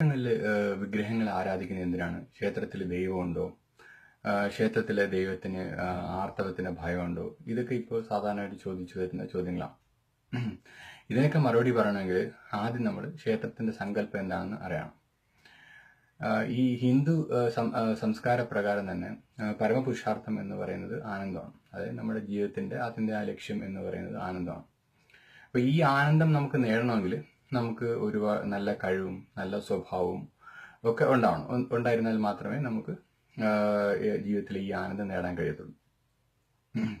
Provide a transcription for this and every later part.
ക്ഷേത്രങ്ങളിൽ വിഗ്രഹങ്ങൾ ആരാധിക്കുന്നത് എന്തിനാണ്? ക്ഷേത്രത്തിൽ ദൈവമുണ്ടോ ക്ഷേത്രത്തിലെ ദൈവത്തിന് ആർത്തവത്തിന് ഭയമുണ്ടോ ഇതൊക്കെ ഇപ്പോൾ സാധാരണയായിട്ട് ചോദിച്ചു വരുന്ന ചോദ്യങ്ങളാണ് ഇതിനൊക്കെ മറുപടി പറയണമെങ്കിൽ ആദ്യം നമ്മൾ ക്ഷേത്രത്തിന്റെ സങ്കല്പം എന്താണെന്ന് അറിയണം. ഈ ഹിന്ദു സംസ്കാര പ്രകാരം തന്നെ പരമപുരുഷാർത്ഥം എന്ന് പറയുന്നത് ആനന്ദമാണ്. അതായത് നമ്മുടെ ജീവിതത്തിന്റെ അതിന്റെ ആ ലക്ഷ്യം എന്ന് പറയുന്നത് ആനന്ദമാണ്. അപ്പൊ ഈ ആനന്ദം നമുക്ക് നേടണമെങ്കിൽ നമുക്ക് ഒരുപാട് നല്ല കഴിവും നല്ല സ്വഭാവവും ഒക്കെ ഉണ്ടാവണം. ഉണ്ടായിരുന്നാൽ മാത്രമേ നമുക്ക് ജീവിതത്തിൽ ഈ ആനന്ദം നേടാൻ കഴിയത്തുള്ളൂ.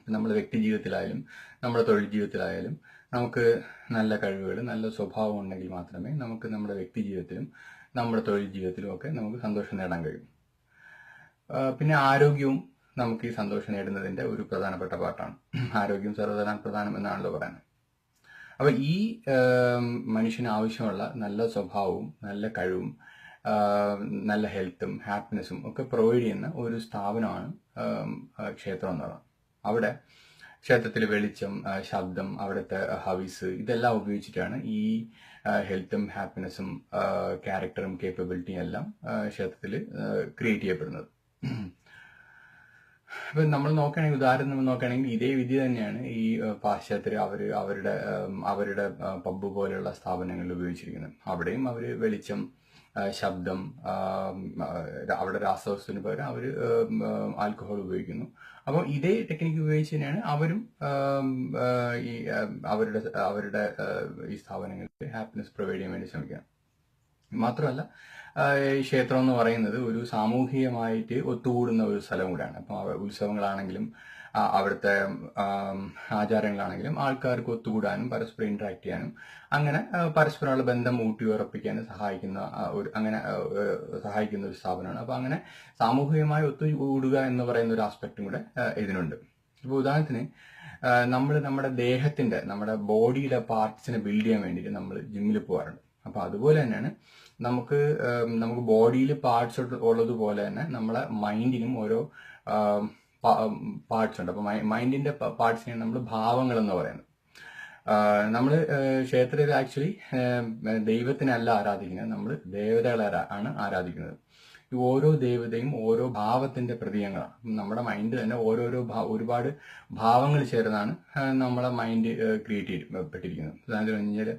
നമ്മുടെ വ്യക്തി ജീവിതത്തിലായാലും നമ്മുടെ തൊഴിൽ ജീവിതത്തിലായാലും നമുക്ക് നല്ല കഴിവുകൾ നല്ല സ്വഭാവം ഉണ്ടെങ്കിൽ മാത്രമേ നമുക്ക് നമ്മുടെ വ്യക്തി ജീവിതത്തിലും നമ്മുടെ തൊഴിൽ ജീവിതത്തിലും ഒക്കെ നമുക്ക് സന്തോഷം നേടാൻ കഴിയും. പിന്നെ ആരോഗ്യവും നമുക്ക് ഈ സന്തോഷം നേടുന്നതിന്റെ ഒരു പ്രധാനപ്പെട്ട പാട്ടാണ്. ആരോഗ്യം സർവധാന പ്രധാനം എന്നാണല്ലോ പറയുന്നത്. അപ്പൊ ഈ മനുഷ്യന് ആവശ്യമുള്ള നല്ല സ്വഭാവവും നല്ല കഴിവും നല്ല ഹെൽത്തും ഹാപ്പിനെസ്സും ഒക്കെ പ്രൊവൈഡ് ചെയ്യുന്ന ഒരു സ്ഥാപനമാണ് ക്ഷേത്രം എന്ന് പറയുന്നത്. അവിടെ ക്ഷേത്രത്തിൽ വെളിച്ചം ശബ്ദം അവിടുത്തെ ഹവീസ് ഇതെല്ലാം ഉപയോഗിച്ചിട്ടാണ് ഈ ഹെൽത്തും ഹാപ്പിനെസ്സും ക്യാരക്ടറും കേപ്പബിലിറ്റിയും എല്ലാം ക്ഷേത്രത്തിൽ ക്രിയേറ്റ് ചെയ്യപ്പെടുന്നത്. ഇപ്പൊ നമ്മൾ നോക്കുകയാണെങ്കിൽ ഉദാഹരണം നമ്മൾ നോക്കുകയാണെങ്കിൽ ഇതേ വിധി തന്നെയാണ് ഈ പാശ്ചാത്യ പാശ്ചാത്യർ അവർ അവരുടെ അവരുടെ പബ്ബ് പോലെയുള്ള സ്ഥാപനങ്ങളിൽ ഉപയോഗിച്ചിരിക്കുന്നത്. അവിടെയും അവർ വെളിച്ചം ശബ്ദം അവിടെ രാസവസ്തുവിന് പകരം ഏഹ്, ആൽക്കഹോൾ ഉപയോഗിക്കുന്നു. അപ്പോൾ ഇതേ ടെക്നിക്ക് ഉപയോഗിച്ച് തന്നെയാണ് അവരും ഈ അവരുടെ അവരുടെ ഈ സ്ഥാപനങ്ങളിൽ ഹാപ്പിനെസ് പ്രൊവൈഡ് ചെയ്യാൻ വേണ്ടി ശ്രമിക്കുക. മാത്രമല്ല ക്ഷേത്രം എന്ന് പറയുന്നത് ഒരു സാമൂഹികമായിട്ട് ഒത്തുകൂടുന്ന ഒരു സ്ഥലം കൂടെയാണ്. അപ്പം ഉത്സവങ്ങളാണെങ്കിലും അവിടുത്തെ ആചാരങ്ങളാണെങ്കിലും ആൾക്കാർക്ക് ഒത്തുകൂടാനും പരസ്പരം ഇന്ററാക്ട് ചെയ്യാനും അങ്ങനെ പരസ്പരമുള്ള ബന്ധം ഊട്ടിയുറപ്പിക്കാനും സഹായിക്കുന്ന ഒരു അങ്ങനെ സഹായിക്കുന്ന ഒരു സ്ഥാപനമാണ്. അപ്പോൾ അങ്ങനെ സാമൂഹികമായി ഒത്തുകൂടുക എന്ന് പറയുന്ന ഒരു ആസ്പെക്റ്റും കൂടെ ഇതിനുണ്ട്. ഇപ്പോൾ ഉദാഹരണത്തിന് നമ്മൾ നമ്മുടെ ദേഹത്തിന്റെ നമ്മുടെ ബോഡിയുടെ പാർട്സിനെ ബിൽഡ് ചെയ്യാൻ വേണ്ടിയിട്ട് നമ്മൾ ജിമ്മിൽ പോകാറുണ്ട്. അപ്പോൾ അതുപോലെ തന്നെയാണ് നമുക്ക് നമുക്ക് ബോഡിയിൽ പാർട്സ് ഉള്ളതുപോലെ തന്നെ നമ്മളെ മൈൻഡിനും ഓരോ പാർട്സ് ഉണ്ട്. അപ്പോൾ മൈൻഡിന്റെ പാർട്സിനെയാണ് നമ്മൾ ഭാവങ്ങൾ എന്ന് പറയുന്നത് നമ്മൾ ക്ഷേത്രത്തിൽ ആക്ച്വലി ദൈവത്തിനല്ല ആരാധിക്കുന്നത്. നമ്മൾ ദേവതകളെ ആണ് ആരാധിക്കുന്നത്. ഓരോ ദേവതയും ഓരോ ഭാവത്തിന്റെ പ്രതീകങ്ങളാണ്. നമ്മുടെ മൈൻഡ് തന്നെ ഓരോരോ ഒരുപാട് ഭാവങ്ങൾ ചേർന്നാണ് നമ്മളെ മൈൻഡ് ക്രിയേറ്റ് ചെയ്യപ്പെട്ടിരിക്കുന്നത് ഉദാഹരണത്തിന് കഴിഞ്ഞാൽ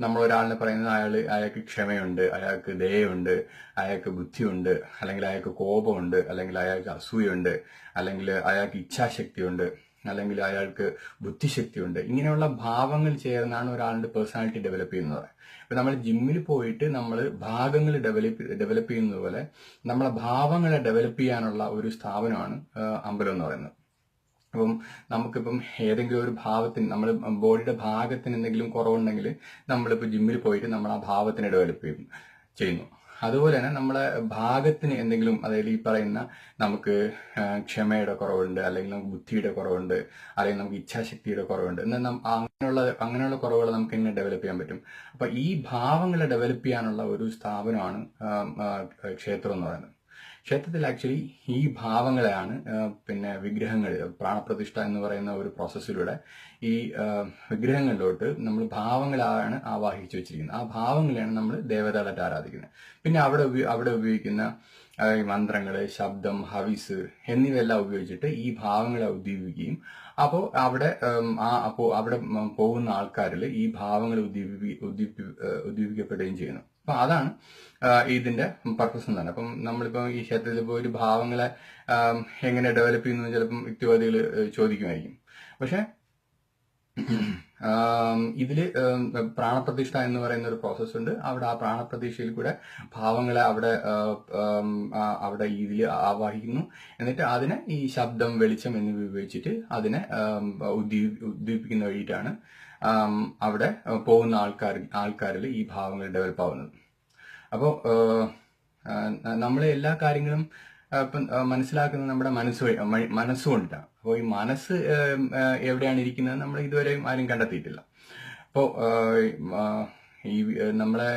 നമ്മൾ ഒരാളിനെ പറയുന്നത് അയാൾ അയാൾക്ക് ക്ഷമയുണ്ട് അയാൾക്ക് ദയുണ്ട് അയാൾക്ക് ബുദ്ധിയുണ്ട് അല്ലെങ്കിൽ അയാൾക്ക് കോപമുണ്ട് അല്ലെങ്കിൽ അയാൾക്ക് അസൂയുണ്ട് അല്ലെങ്കിൽ അയാൾക്ക് ഇച്ഛാശക്തിയുണ്ട് അല്ലെങ്കിൽ അയാൾക്ക് ബുദ്ധിശക്തിയുണ്ട്. ഇങ്ങനെയുള്ള ഭാവങ്ങൾ ചേർന്നാണ് ഒരാളുടെ പേഴ്സണാലിറ്റി ഡെവലപ്പ് ചെയ്യുന്നത്. ഇപ്പൊ നമ്മൾ ജിമ്മിൽ പോയിട്ട് നമ്മൾ ഭാഗങ്ങൾ ഡെവലപ്പ് ഡെവലപ്പ് ചെയ്യുന്നത് പോലെ നമ്മളെ ഭാവങ്ങളെ ഡെവലപ്പ് ചെയ്യാനുള്ള ഒരു സ്ഥാപനമാണ് അമ്പലം എന്ന് പറയുന്നത്. അപ്പം നമുക്കിപ്പം ഏതെങ്കിലും ഒരു ഭാവത്തിന് നമ്മൾ ബോഡിയുടെ ഭാഗത്തിന് എന്തെങ്കിലും കുറവുണ്ടെങ്കിൽ നമ്മളിപ്പോൾ ജിമ്മിൽ പോയിട്ട് നമ്മൾ ആ ഭാവത്തിനെ ഡെവലപ്പ് ചെയ്യും ചെയ്യുന്നു. അതുപോലെ തന്നെ നമ്മളെ ഭാഗത്തിന് എന്തെങ്കിലും അതായത് ഈ പറയുന്ന നമുക്ക് ക്ഷമയുടെ കുറവുണ്ട് അല്ലെങ്കിൽ നമുക്ക് ബുദ്ധിയുടെ കുറവുണ്ട് അല്ലെങ്കിൽ നമുക്ക് ഇച്ഛാശക്തിയുടെ കുറവുണ്ട് എന്നാൽ അങ്ങനെയുള്ള അങ്ങനെയുള്ള കുറവുകൾ നമുക്ക് എങ്ങനെ ഡെവലപ്പ് ചെയ്യാൻ പറ്റും? അപ്പൊ ഈ ഭാവങ്ങളെ ഡെവലപ്പ് ചെയ്യാനുള്ള ഒരു സ്ഥാപനമാണ് ക്ഷേത്രം എന്ന് പറയുന്നത്. ക്ഷേത്രത്തിൽ ആക്ച്വലി ഈ ഭാവങ്ങളെയാണ് പിന്നെ വിഗ്രഹങ്ങൾ പ്രാണപ്രതിഷ്ഠ എന്ന് പറയുന്ന ഒരു പ്രോസസ്സിലൂടെ ഈ വിഗ്രഹങ്ങളിലോട്ട് നമ്മൾ ഭാവങ്ങളാണ് ആവാഹിച്ചു വെച്ചിരിക്കുന്നത്. ആ ഭാവങ്ങളെയാണ് നമ്മൾ ദേവതകളായിട്ട് ആരാധിക്കുന്നത്. പിന്നെ അവിടെ അവിടെ ഉപയോഗിക്കുന്ന ആ, മന്ത്രങ്ങൾ ശബ്ദം ഹവിസ് എന്നിവയെല്ലാം ഉപയോഗിച്ചിട്ട് ഈ ഭാവങ്ങളെ ഉദ്ദീപിക്കുകയും അപ്പോൾ അവിടെ ആ അപ്പോൾ അവിടെ പോകുന്ന ആൾക്കാരിൽ ഈ ഭാവങ്ങൾ ഉദ്ദീപി ഉദ്ദീപി ഉദ്ദീപിക്കപ്പെടുകയും ചെയ്യുന്നു. അപ്പൊ അതാണ് ഇതിന്റെ പർപ്പസ് എന്ന് പറഞ്ഞത് അപ്പം നമ്മളിപ്പോ ഈ ക്ഷേത്രത്തിൽ ഇപ്പോൾ ഒരു ഭാവങ്ങളെ എങ്ങനെ ഡെവലപ്പ് ചെയ്യുന്നു ചിലപ്പം യുക്തിവാദികൾ ചോദിക്കുമായിരിക്കും. പക്ഷെ ആം, ഇതിൽ പ്രാണപ്രതിഷ്ഠ എന്ന് പറയുന്ന ഒരു പ്രോസസ് ഉണ്ട്. അവിടെ ആ പ്രാണപ്രതിഷ്ഠയിൽ കൂടെ ഭാവങ്ങളെ അവിടെ അവിടെ ഇതിൽ ആവാഹിക്കുന്നു. എന്നിട്ട് അതിനെ ഈ ശബ്ദം വെളിച്ചം എന്നിവ ഉപയോഗിച്ചിട്ട് അതിനെ ഉദ്ദീപിക്കുന്ന വഴിയിട്ടാണ് അവിടെ പോകുന്ന ആൾക്കാർ ആൾക്കാരിൽ ഈ ഭാവങ്ങൾ ഡെവലപ്പ് ആവുന്നത്. അപ്പോൾ നമ്മളെ എല്ലാ കാര്യങ്ങളും മനസ്സിലാക്കുന്നത് നമ്മുടെ മനസ്സ് മനസ്സുകൊണ്ടാണ് അപ്പോൾ ഈ മനസ്സ് എവിടെയാണ് ഇരിക്കുന്നത് നമ്മൾ ഇതുവരെയും ആരും കണ്ടെത്തിയിട്ടില്ല. അപ്പോൾ ഈ നമ്മളെ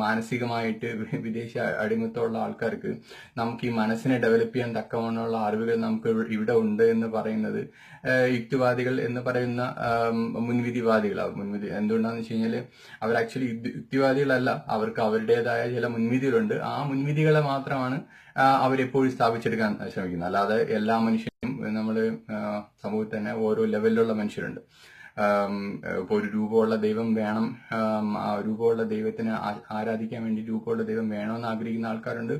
മാനസികമായിട്ട് വിദേശ അടിമത്തമുള്ള ആൾക്കാർക്ക് നമുക്ക് ഈ മനസ്സിനെ ഡെവലപ്പ് ചെയ്യാൻ തക്കവണ്ണമുള്ള അറിവുകൾ നമുക്ക് ഇവിടെ ഉണ്ട് എന്ന് പറയുന്നത് യുക്തിവാദികൾ എന്ന് പറയുന്ന മുൻവിധിവാദികളാണ് മുൻവിധി എന്തുകൊണ്ടാന്ന് വെച്ച് കഴിഞ്ഞാൽ അവർ ആക്ച്വലി യുക്തിവാദികളല്ല. അവർക്ക് അവരുടേതായ ചില മുൻവിധികളുണ്ട്. ആ മുൻവിധികളെ മാത്രമാണ് അവരെപ്പോഴും സ്ഥാപിച്ചെടുക്കാൻ ശ്രമിക്കുന്നത്. അല്ലാതെ എല്ലാ മനുഷ്യനും നമ്മൾ സമൂഹത്തിൽ തന്നെ ഓരോ ലെവലിലുള്ള മനുഷ്യരുണ്ട്. ആം, ഇപ്പൊ ഒരു രൂപമുള്ള ദൈവം വേണം രൂപമുള്ള ദൈവത്തിന് ആരാധിക്കാൻ വേണ്ടി രൂപമുള്ള ദൈവം വേണമെന്ന് ആഗ്രഹിക്കുന്ന ആൾക്കാരുണ്ട്.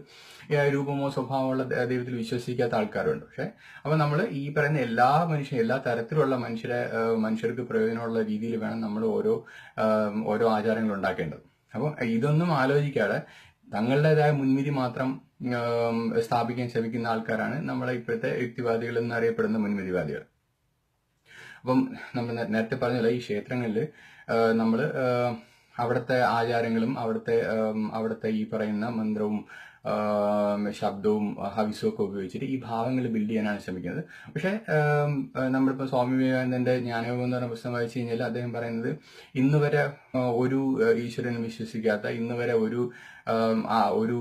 രൂപമോ സ്വഭാവമുള്ള ദൈവത്തിൽ വിശ്വസിക്കാത്ത ആൾക്കാരുണ്ട്. പക്ഷെ അപ്പൊ നമ്മൾ ഈ പറയുന്ന എല്ലാ മനുഷ്യ എല്ലാ തരത്തിലുള്ള മനുഷ്യരെ മനുഷ്യർക്ക് പ്രയോജനമുള്ള രീതിയിൽ വേണം നമ്മൾ ഓരോ ഓരോ ആചാരങ്ങൾ ഉണ്ടാക്കേണ്ടത്. അപ്പോൾ ഇതൊന്നും ആലോചിക്കാതെ തങ്ങളുടേതായ മുൻവിധി മാത്രം സ്ഥാപിക്കാൻ ശ്രമിക്കുന്ന ആൾക്കാരാണ് നമ്മളെ ഇപ്പോഴത്തെ യുക്തിവാദികൾ എന്നറിയപ്പെടുന്ന മുൻവിധിവാദികൾ. അപ്പം നമ്മൾ നേരത്തെ പറഞ്ഞല്ലോ ഈ ക്ഷേത്രങ്ങളിൽ നമ്മൾ അവിടുത്തെ ആചാരങ്ങളും അവിടുത്തെ അവിടുത്തെ ഈ പറയുന്ന മന്ത്രവും ശബ്ദവും ഹവിസും ഒക്കെ ഉപയോഗിച്ചിട്ട് ഈ ഭാവങ്ങൾ ബിൽഡ് ചെയ്യാനാണ് ശ്രമിക്കുന്നത്. പക്ഷേ നമ്മളിപ്പോൾ സ്വാമി വിവേകാനന്ദന്റെ ജ്ഞാനയോഗം എന്ന് പറഞ്ഞ പുസ്തകം വായിച്ചു കഴിഞ്ഞാൽ അദ്ദേഹം പറയുന്നത് ഇന്ന് വരെ ഒരു ഈശ്വരനും വിശ്വസിക്കാത്ത ഇന്ന് വരെ ഒരു ഒരു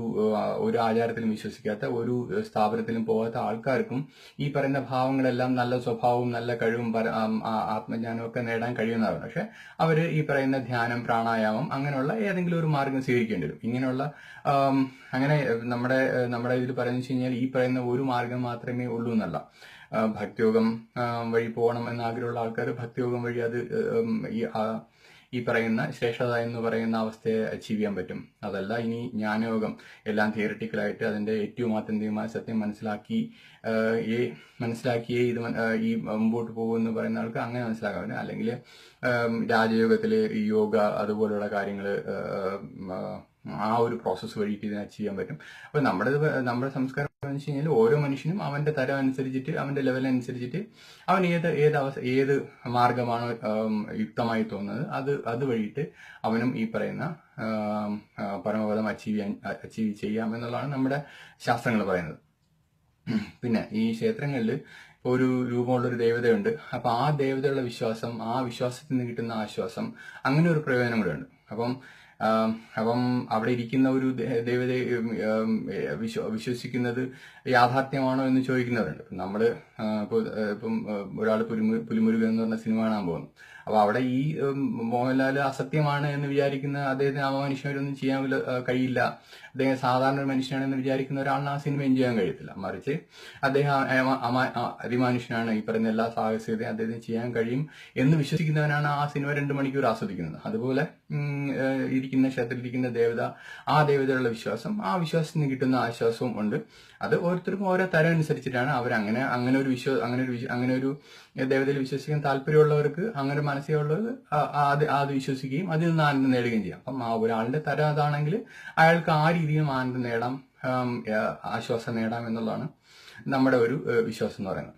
ഒരു ആചാരത്തിലും വിശ്വസിക്കാത്ത ഒരു സ്ഥാപനത്തിലും പോകാത്ത ആൾക്കാർക്കും ഈ പറയുന്ന ഭാവങ്ങളെല്ലാം നല്ല സ്വഭാവവും നല്ല കഴിവും ആത്മജ്ഞാനവും ഒക്കെ നേടാൻ കഴിയുന്നതാണ്. പക്ഷെ അവർ ഈ പറയുന്ന ധ്യാനം പ്രാണായാമം അങ്ങനെയുള്ള ഏതെങ്കിലും ഒരു മാർഗം സ്വീകരിക്കേണ്ടി വരും. ഇങ്ങനെയുള്ള അങ്ങനെ നമ്മുടെ നമ്മുടെ ഇതിൽ പറയുന്നത് കഴിഞ്ഞാൽ ഈ പറയുന്ന ഒരു മാർഗം മാത്രമേ ഉള്ളൂ എന്നല്ല. ഭക്തിയോഗം വഴി പോകണം എന്നാഗ്രഹമുള്ള ആൾക്കാർ ഭക്തിയോഗം വഴി അത് ഈ ഈ പറയുന്ന ശേഷത എന്ന് പറയുന്ന അവസ്ഥയെ അച്ചീവ് ചെയ്യാൻ പറ്റും. അതല്ല ഇനി ജ്ഞാനയോഗം എല്ലാം തിയറിറ്റിക്കലായിട്ട് അതിന്റെ ഏറ്റവും ആത്യന്തികമായ സത്യം മനസ്സിലാക്കി ഈ മനസ്സിലാക്കിയേ ഇത് ഈ മുമ്പോട്ട് പോകുമെന്ന് പറയുന്ന ആൾക്ക് അങ്ങനെ മനസ്സിലാക്കാൻ അല്ലെങ്കിൽ രാജയോഗത്തിൽ യോഗ അതുപോലുള്ള കാര്യങ്ങൾ ആ ഒരു പ്രോസസ്സ് വഴിയിട്ട് ഇതിനെ അച്ചീവ് ചെയ്യാൻ പറ്റും. അപ്പൊ നമ്മുടെ നമ്മുടെ സംസ്കാരം എന്ന് വെച്ച് കഴിഞ്ഞാൽ ഓരോ മനുഷ്യനും അവന്റെ തരം അനുസരിച്ചിട്ട് അവന്റെ ലെവൽ അനുസരിച്ചിട്ട് അവൻ ഏത് ഏത് അവസ്ഥ ഏത് മാർഗമാണ് യുക്തമായി തോന്നുന്നത് അത് അത് വഴിയിട്ട് അവനും ഈ പറയുന്ന പരമപദം അച്ചീവ് ചെയ്യാൻ അച്ചീവ് ചെയ്യാം എന്നുള്ളതാണ് നമ്മുടെ ശാസ്ത്രങ്ങൾ പറയുന്നത്. പിന്നെ ഈ ക്ഷേത്രങ്ങളിൽ ഒരു രൂപമുള്ള ഒരു ദേവതയുണ്ട്. അപ്പൊ ആ ദേവതയുള്ള വിശ്വാസം ആ വിശ്വാസത്തിൽ നിന്ന് കിട്ടുന്ന ആശ്വാസം അങ്ങനെ ഒരു പ്രയോജനം കൂടെ ഉണ്ട് അപ്പം അപ്പം അവിടെ ഇരിക്കുന്ന ഒരു ദേ- ദേവതയെ ഉം, ഉം, വിശ്വ- വിശ്വസിക്കുന്നത് യാഥാർത്ഥ്യമാണോ എന്ന് ചോദിക്കുന്നവരുണ്ട്. നമ്മൾ ആ, ഇപ്പൊ ഒരാൾ പുലിമുരുകൻ എന്ന് പറഞ്ഞ സിനിമ കാണാൻ പോകുന്നു. അപ്പൊ അവിടെ ഈ മോഹൻലാൽ അസത്യമാണ് എന്ന് വിചാരിക്കുന്ന അദ്ദേഹത്തിന് ആ മനുഷ്യരൊന്നും ചെയ്യാൻ കഴിയില്ല. അദ്ദേഹം സാധാരണ ഒരു മനുഷ്യനാണെന്ന് വിചാരിക്കുന്ന ഒരാളിന് ആ സിനിമ എൻജോയ് ചെയ്യാൻ കഴിയത്തില്ല. മറിച്ച് അദ്ദേഹം അതിമാനുഷ്യനാണ്. ഈ പറയുന്ന എല്ലാ സാഹസികതയും അദ്ദേഹത്തിന് ചെയ്യാൻ കഴിയും എന്ന് വിശ്വസിക്കുന്നവനാണ് ആ സിനിമ രണ്ട് മണിക്കൂർ ആസ്വദിക്കുന്നത്. അതുപോലെ ഇരിക്കുന്ന ക്ഷേത്രത്തിലിരിക്കുന്ന ദേവത ആ ദേവതയുള്ള വിശ്വാസം ആ വിശ്വാസത്തിൽ നിന്ന് കിട്ടുന്ന ആശ്വാസവും ഉണ്ട്. അത് ഓരോരുത്തർക്കും ഓരോ തരം അനുസരിച്ചിട്ടാണ് അവർ അങ്ങനെ അങ്ങനെ ഒരു വിശ്വ അങ്ങനെ ഒരു അങ്ങനെ ഒരു ദേവതയിൽ വിശ്വസിക്കാൻ താല്പര്യമുള്ളവർക്ക് അങ്ങനെ മനസ്സിലുള്ളത് അത് അത് വിശ്വസിക്കുകയും അതിൽ നിന്ന് ആനന്ദം നേടുകയും ചെയ്യാം. അപ്പം ആ ഒരാളുടെ തരം അതാണെങ്കിൽ അയാൾക്ക് ആ രീതിയിലും ആനന്ദം നേടാം ആശ്വാസം നേടാം എന്നുള്ളതാണ് നമ്മുടെ ഒരു വിശ്വാസം എന്ന് പറയുന്നത്.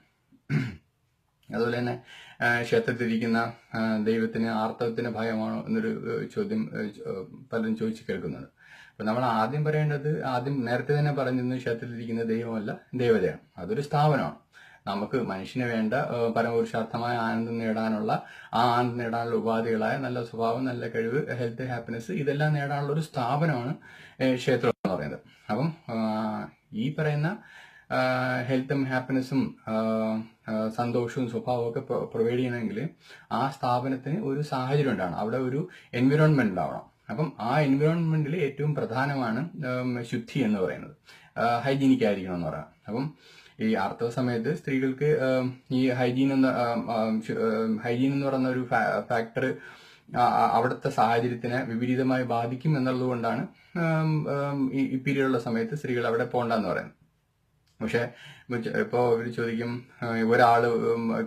അതുപോലെ തന്നെ ക്ഷേത്രത്തിരിക്കുന്ന ദൈവത്തിന് ആർത്തവത്തിന് ഭയമാണോ എന്നൊരു ചോദ്യം പലരും ചോദിച്ചു കേൾക്കുന്നുണ്ട്. അപ്പൊ നമ്മൾ ആദ്യം പറയേണ്ടത് ആദ്യം നേരത്തെ തന്നെ പറഞ്ഞിരുന്നു ക്ഷേത്രത്തിലിരിക്കുന്ന ദൈവമല്ല ദേവതയാണ്. അതൊരു സ്ഥാപനമാണ്. നമുക്ക് മനുഷ്യന് വേണ്ട പരമപുരുഷാർത്ഥമായ ആനന്ദം നേടാനുള്ള ആ ആനന്ദം നേടാനുള്ള ഉപാധികളായ നല്ല സ്വഭാവം നല്ല കഴിവ് ഹെൽത്ത് ഹാപ്പിനെസ് ഇതെല്ലാം നേടാനുള്ള ഒരു സ്ഥാപനമാണ് ക്ഷേത്രം എന്ന് പറയുന്നത്. അപ്പം ഈ പറയുന്ന ഹെൽത്തും ഹാപ്പിനെസ്സും സന്തോഷവും സ്വഭാവവും ഒക്കെ പ്രൊവൈഡ് ചെയ്യണമെങ്കിൽ ആ സ്ഥാപനത്തിന് ഒരു സാഹചര്യം ഉണ്ടാവണം. അവിടെ ഒരു എൻവിറോൺമെന്റ് ഉണ്ടാവണം. അപ്പം ആ എൻവിറോൺമെന്റിൽ ഏറ്റവും പ്രധാനമാണ് ശുദ്ധി എന്ന് പറയുന്നത്. ഹൈജീനിക് ആയിരിക്കണം എന്ന് പറയാം. അപ്പം ഈ ആർത്തവ സമയത്ത് സ്ത്രീകൾക്ക് ഈ ഹൈജീൻ എന്ന ഹൈജീൻ എന്ന് പറയുന്ന ഒരു ഫാക്ടർ അവിടുത്തെ സാഹചര്യത്തിനെ വിപരീതമായി ബാധിക്കും എന്നുള്ളത് കൊണ്ടാണ് ഉം, ഉം, ഈ പീരീഡുള്ള സമയത്ത് സ്ത്രീകൾ അവിടെ പോകണ്ടെന്ന് പറയുന്നത്. പക്ഷെ ഇപ്പോൾ ഇവർ ചോദിക്കും ഒരാൾ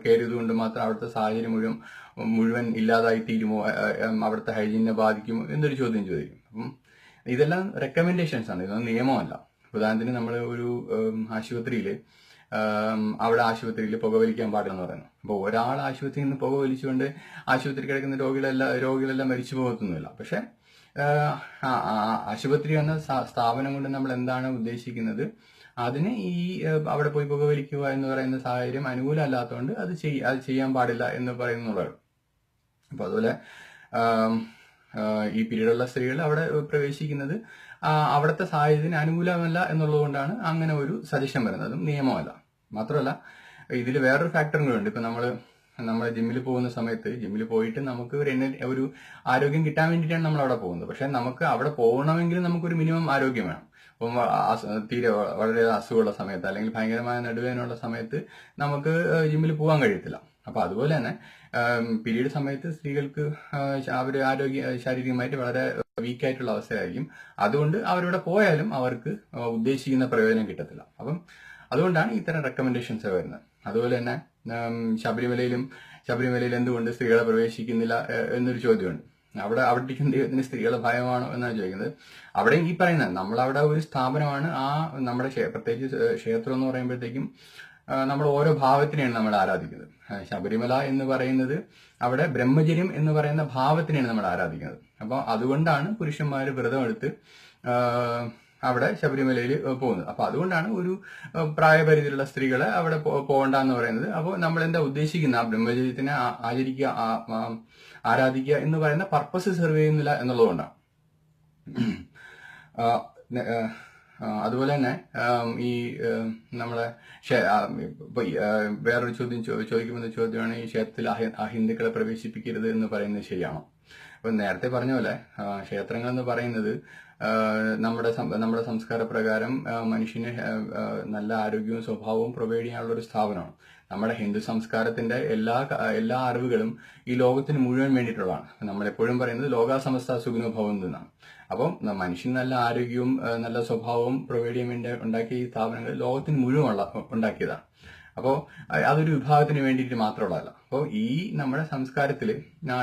കയറിയത് കൊണ്ട് മാത്രം അവിടുത്തെ സാഹചര്യം മുഴുവൻ മുഴുവൻ ഇല്ലാതായി തീരുമോ? അവിടുത്തെ ഹൈജീനെ ബാധിക്കുമോ? എന്നൊരു ചോദ്യം ചോദിക്കും. അപ്പം ഇതെല്ലാം റെക്കമെൻഡേഷൻസ് ആണ്. ഇതൊന്നും നിയമമല്ല. ഉദാഹരണത്തിന് നമ്മൾ ഒരു ആശുപത്രിയിൽ അവിടെ ആശുപത്രിയിൽ പുകവലിക്കാൻ പാടില്ലെന്ന് പറയുന്നു. അപ്പോൾ ഒരാൾ ആശുപത്രിയിൽ നിന്ന് പുകവലിച്ചുകൊണ്ട് ആശുപത്രി കിടക്കുന്ന രോഗികളെല്ലാം രോഗികളെല്ലാം മരിച്ചു പോകത്തൊന്നുമില്ല. പക്ഷെ ആശുപത്രി എന്ന സ്ഥാപനം കൊണ്ട് നമ്മൾ എന്താണ് ഉദ്ദേശിക്കുന്നത്? അതിന് ഈ അവിടെ പോയി പുകവലിക്കുക എന്ന് പറയുന്ന സാഹചര്യം അനുകൂലമല്ലാത്തതുകൊണ്ട് അത് ചെയ്യ അത് ചെയ്യാൻ പാടില്ല എന്ന് പറയുന്നുള്ളത് അപ്പൊ അതുപോലെ ഈ പീരീഡുള്ള സ്ത്രീകൾ അവിടെ പ്രവേശിക്കുന്നത് അവിടുത്തെ സാഹചര്യത്തിന് അനുകൂലമല്ല എന്നുള്ളതുകൊണ്ടാണ് അങ്ങനെ ഒരു സജഷൻ വരുന്നത്. നിയമമല്ല. മാത്രമല്ല ഇതിൽ വേറൊരു ഫാക്ടറും കൂടെ ഉണ്ട്. ഇപ്പം നമ്മൾ നമ്മൾ ജിമ്മിൽ പോകുന്ന സമയത്ത് ജിമ്മിൽ പോയിട്ട് നമുക്ക് ഒരു ഒരു ആരോഗ്യം കിട്ടാൻ വേണ്ടിയിട്ടാണ് നമ്മൾ അവിടെ പോകുന്നത്. പക്ഷെ നമുക്ക് അവിടെ പോകണമെങ്കിൽ നമുക്കൊരു മിനിമം ആരോഗ്യം വേണം. അപ്പം തീരെ വളരെ അസുഖമുള്ള സമയത്ത് അല്ലെങ്കിൽ ഭയങ്കരമായ നടുവേദനയുള്ള സമയത്ത് നമുക്ക് ജിമ്മിൽ പോകാൻ കഴിയത്തില്ല. അപ്പൊ അതുപോലെ തന്നെ പീരീഡ് സമയത്ത് സ്ത്രീകൾക്ക് അവർ ആരോഗ്യ ശാരീരികമായിട്ട് വളരെ വീക്കായിട്ടുള്ള അവസ്ഥയായിരിക്കും. അതുകൊണ്ട് അവരിവിടെ പോയാലും അവർക്ക് ഉദ്ദേശിക്കുന്ന പ്രയോജനം കിട്ടത്തില്ല. അപ്പം അതുകൊണ്ടാണ് ഇത്തരം റെക്കമെൻഡേഷൻസ് വരുന്നത്. അതുപോലെ തന്നെ ശബരിമലയിലും ശബരിമലയിൽ എന്തുകൊണ്ട് സ്ത്രീകളെ പ്രവേശിക്കുന്നില്ല എന്നൊരു ചോദ്യമുണ്ട്. അവിടെ അവിടേക്കും ദൈവത്തിന് സ്ത്രീകളെ ഭയമാണോ എന്നാണ് ചോദിക്കുന്നത്. അവിടെ ഈ പറയുന്നത് നമ്മളവിടെ ഒരു സ്ഥാപനമാണ് ആ നമ്മുടെ പ്രത്യേകിച്ച് ക്ഷേത്രം എന്ന് പറയുമ്പോഴത്തേക്കും നമ്മൾ ഓരോ ഭാവത്തിനെയാണ് നമ്മൾ ആരാധിക്കുന്നത്. ശബരിമല എന്ന് പറയുന്നത് അവിടെ ബ്രഹ്മചര്യം എന്ന് പറയുന്ന ഭാവത്തിനെയാണ് നമ്മൾ ആരാധിക്കുന്നത്. അപ്പോൾ അതുകൊണ്ടാണ് പുരുഷന്മാർ വ്രതമെടുത്ത് അവിടെ ശബരിമലയിൽ പോകുന്നത്. അപ്പോൾ അതുകൊണ്ടാണ് ഒരു പ്രായപരിധിയിലുള്ള സ്ത്രീകളെ അവിടെ പോകണ്ട എന്ന് പറയുന്നത്. അപ്പോൾ നമ്മൾ എന്താ ഉദ്ദേശിക്കുന്ന? ആ ബ്രഹ്മചര്യത്തിനെ ആചരിക്കുക ആരാധിക്കുക എന്ന് പറയുന്ന പർപ്പസ് സെർവ് ചെയ്യുന്നില്ല എന്നുള്ളതുകൊണ്ടാണ്. അതുപോലെ തന്നെ ഈ നമ്മളെ വേറൊരു ചോദ്യം ചോദിക്കുമെന്ന ചോദ്യമാണ് ഈ ക്ഷേത്രത്തിൽ അഹി- അഹിന്ദുക്കളെ പ്രവേശിപ്പിക്കരുത് എന്ന് പറയുന്നത് ശരിയാണോ? അപ്പൊ നേരത്തെ പറഞ്ഞ പോലെ ക്ഷേത്രങ്ങൾ എന്ന് പറയുന്നത് നമ്മുടെ നമ്മുടെ സംസ്കാര പ്രകാരം മനുഷ്യന് നല്ല ആരോഗ്യവും സ്വഭാവവും പ്രൊവൈഡ് ചെയ്യാനുള്ള ഒരു സ്ഥാപനമാണ്. നമ്മുടെ ഹിന്ദു സംസ്കാരത്തിന്റെ എല്ലാ എല്ലാ അറിവുകളും ഈ ലോകത്തിന് മുഴുവൻ വേണ്ടിയിട്ടുള്ളതാണ്. നമ്മളെപ്പോഴും പറയുന്നത് ലോകാസമസ്ത സുഖിനോ ഭവന്തു എന്നാണ്. അപ്പം മനുഷ്യൻ നല്ല ആരോഗ്യവും നല്ല സ്വഭാവവും പ്രൊവൈഡ് ചെയ്യാൻ വേണ്ടി ഉണ്ടാക്കിയ ഈ സ്ഥാപനങ്ങൾ ലോകത്തിന് മുഴുവൻ ഉണ്ടാക്കിയതാണ്. അപ്പോൾ അതൊരു വിഭാഗത്തിന് വേണ്ടിയിട്ട് മാത്രമുള്ളതല്ല. അപ്പോൾ ഈ നമ്മുടെ സംസ്കാരത്തിൽ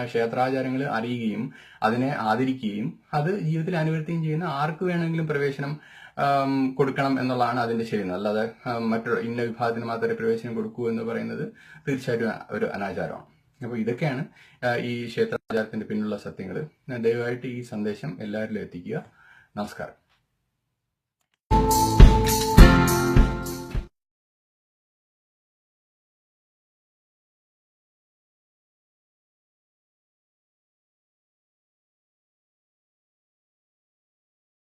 ക്ഷേത്രാചാരങ്ങൾ അറിയുകയും അതിനെ ആദരിക്കുകയും അത് ജീവിതത്തിൽ അനുവർത്തിക്കുകയും ചെയ്യുന്ന ആർക്ക് വേണമെങ്കിലും പ്രവേശനം കൊടുക്കണം എന്നുള്ളതാണ് അതിന്റെ ശരിയെന്ന് അല്ലാതെ മറ്റൊരു ഇന്ന വിഭാഗത്തിന് മാത്രമേ പ്രവേശനം കൊടുക്കൂ എന്ന് പറയുന്നത് തീർച്ചയായിട്ടും ഒരു അനാചാരമാണ്. അപ്പോൾ ഇതൊക്കെയാണ് ഈ ക്ഷേത്രാചാരത്തിന്റെ പിന്നിലുള്ള സത്യങ്ങൾ ദയവായിട്ട് ഈ സന്ദേശം എല്ലാവരിലും എത്തിക്കുക. നമസ്കാരം.